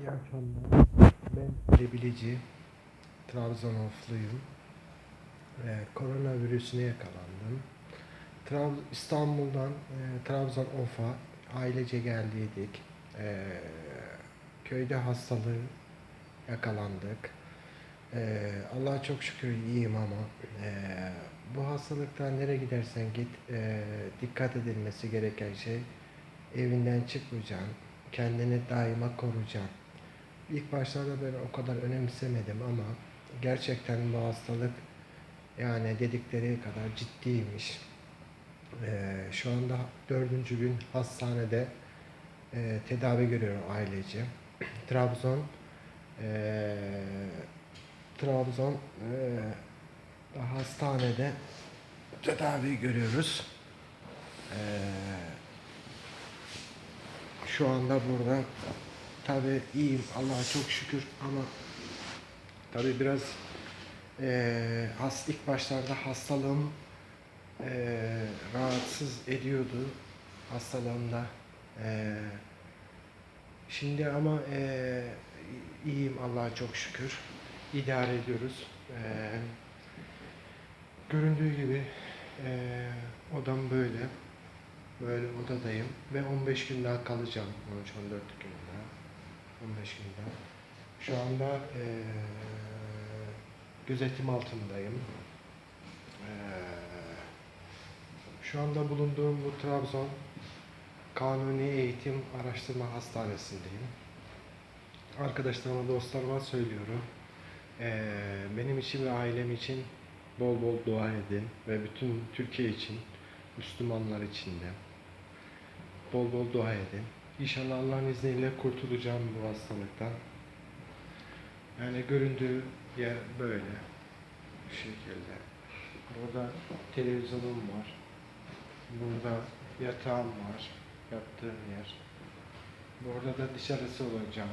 İyi akşamlar. Ben Lebilici, Trabzonofluyum. Ee, koronavirüsüne yakalandım. Trab İstanbul'dan e, Trabzon Of'a ailece geldiydik. Ee, köyde hastalığı yakalandık. Ee, Allah'a çok şükür iyiyim ama e, bu hastalıktan nereye gidersen git e, dikkat edilmesi gereken şey evinden çıkmayacaksın. Kendini daima koruyacaksın. İlk başlarda ben o kadar önemsemedim ama gerçekten bu hastalık yani dedikleri kadar ciddiymiş. Ee, şu anda dördüncü gün hastanede e, tedavi görüyorum ailece. Trabzon e, Trabzon e, hastanede tedavi görüyoruz. E, şu anda burada tabi iyiyim Allah'a çok şükür ama tabi biraz eee has ilk başlarda hastalığım eee, rahatsız ediyordu hastalığımda Eee, şimdi ama eee, iyiyim Allah'a çok şükür idare ediyoruz Eee, göründüğü gibi eee odam böyle Böyle odadayım ve 15 gün daha kalacağım. 13-14 gün daha. 15 gün daha. Şu anda eee, gözetim altındayım. Eee, şu anda bulunduğum bu Trabzon Kanuni Eğitim Araştırma Hastanesi'ndeyim. Arkadaşlarıma, dostlarıma söylüyorum. Eee, benim için ve ailem için bol bol dua edin ve bütün Türkiye için, Müslümanlar için de bol bol dua edin. İnşallah Allah'ın izniyle kurtulacağım bu hastalıktan. Yani göründüğü yer böyle. Bu şekilde. Burada televizyonum var. Burada yatağım var. Yattığım yer. Burada da dışarısı olacağım.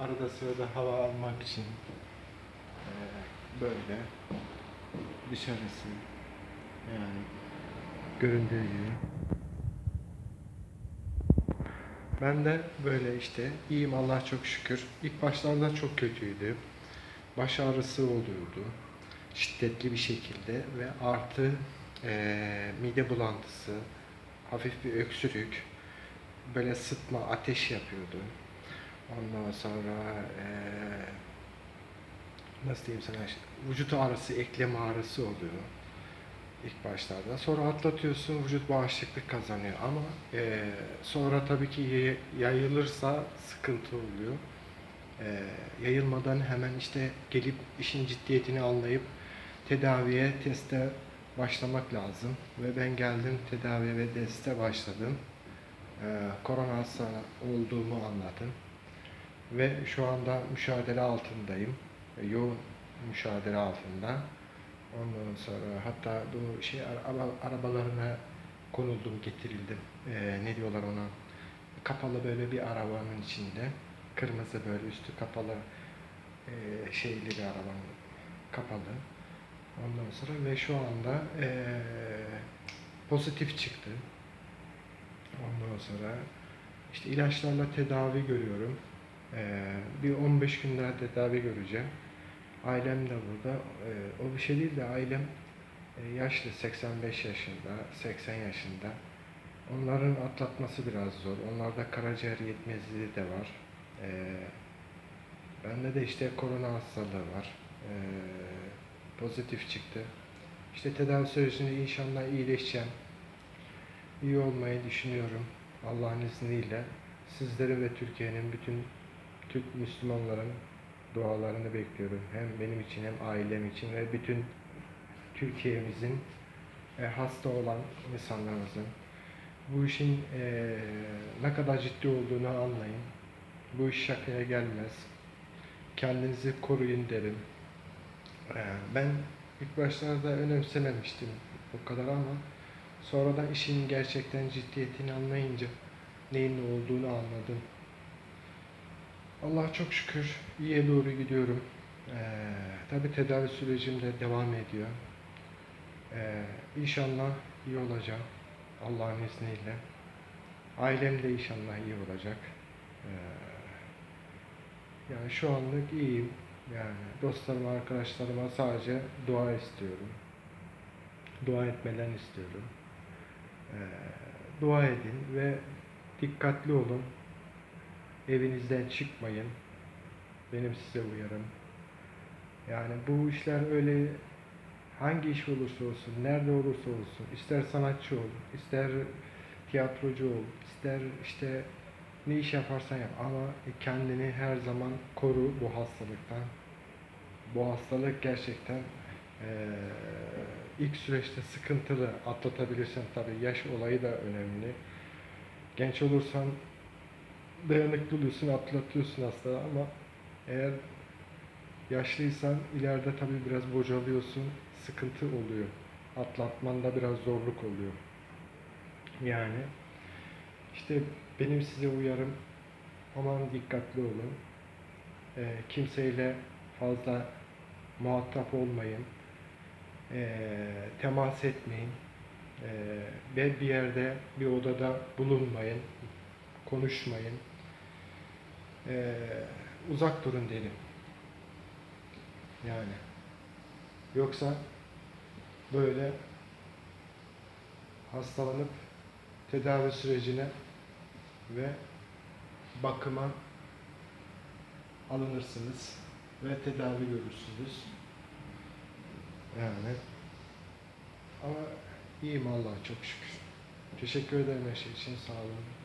Arada sırada hava almak için eee, böyle dışarısı yani göründüğü gibi. Ben de böyle işte iyiyim Allah çok şükür. İlk başlarda çok kötüydü. Baş ağrısı oluyordu. Şiddetli bir şekilde ve artı eee, mide bulantısı, hafif bir öksürük, böyle sıtma, ateş yapıyordu. Ondan sonra eee nasıl diyeyim sana vücut ağrısı, eklem ağrısı oluyor ilk başlarda. Sonra atlatıyorsun, vücut bağışıklık kazanıyor ama eee, sonra tabii ki yay- yayılırsa sıkıntı oluyor. Eee, yayılmadan hemen işte gelip işin ciddiyetini anlayıp tedaviye, teste başlamak lazım. Ve ben geldim tedaviye ve teste başladım. Eee korona hasta olduğumu anladım. Ve şu anda müşahede altındayım. E, Yoğun müşahede altında. Ondan sonra hatta bu şey araba, arabalarına konuldum, getirildim. Ee, ne diyorlar ona? Kapalı böyle bir arabanın içinde. Kırmızı böyle üstü kapalı e, şeyli bir arabanın kapalı. Ondan sonra ve şu anda e, pozitif çıktı. Ondan sonra işte ilaçlarla tedavi görüyorum. Ee, bir 15 gün daha tedavi göreceğim. Ailem de burada. Ee, o bir şey değil de ailem e, yaşlı 85 yaşında, 80 yaşında. Onların atlatması biraz zor. Onlarda karaciğer yetmezliği de var. Ee, bende de işte korona hastalığı var. Ee, pozitif çıktı. İşte tedavi sürecinde inşallah iyileşeceğim. İyi olmayı düşünüyorum. Allah'ın izniyle. Sizlerin ve Türkiye'nin bütün Türk Müslümanların dualarını bekliyorum. Hem benim için hem ailem için ve bütün Türkiye'mizin e, hasta olan insanlarımızın bu işin e, ne kadar ciddi olduğunu anlayın. Bu iş şakaya gelmez. Kendinizi koruyun derim. E, ben ilk başlarda önemsememiştim o kadar ama sonradan işin gerçekten ciddiyetini anlayınca neyin ne olduğunu anladım. Allah'a çok şükür iyiye doğru gidiyorum. Ee, tabii tedavi sürecim de devam ediyor. Ee, inşallah iyi olacağım. Allah'ın izniyle. Ailem de inşallah iyi olacak. Ee, Yani şu anlık iyiyim. Yani dostlarıma, arkadaşlarıma sadece dua istiyorum. Dua etmelerini istiyorum. Ee, dua edin ve dikkatli olun. Evinizden çıkmayın. Benim size uyarım. Yani bu işler öyle hangi iş olursa olsun, nerede olursa olsun, ister sanatçı ol, ister tiyatrocu ol, ister işte ne iş yaparsan yap ama kendini her zaman koru bu hastalıktan. Bu hastalık gerçekten eee, ilk süreçte sıkıntılı atlatabilirsen tabii yaş olayı da önemli. Genç olursan dayanıklı oluyorsun, atlatıyorsun hastalığı ama eğer yaşlıysan ileride tabii biraz bocalıyorsun, sıkıntı oluyor. Atlatmanda biraz zorluk oluyor. Yani işte benim size uyarım aman dikkatli olun. Ee, kimseyle fazla muhatap olmayın. Ee, temas etmeyin. Ee, ve bir yerde bir odada bulunmayın. Konuşmayın. Ee, uzak durun derim. Yani. Yoksa böyle hastalanıp tedavi sürecine ve bakıma alınırsınız ve tedavi görürsünüz. Yani ama iyiyim Allah'a çok şükür. Teşekkür ederim her şey için sağ olun.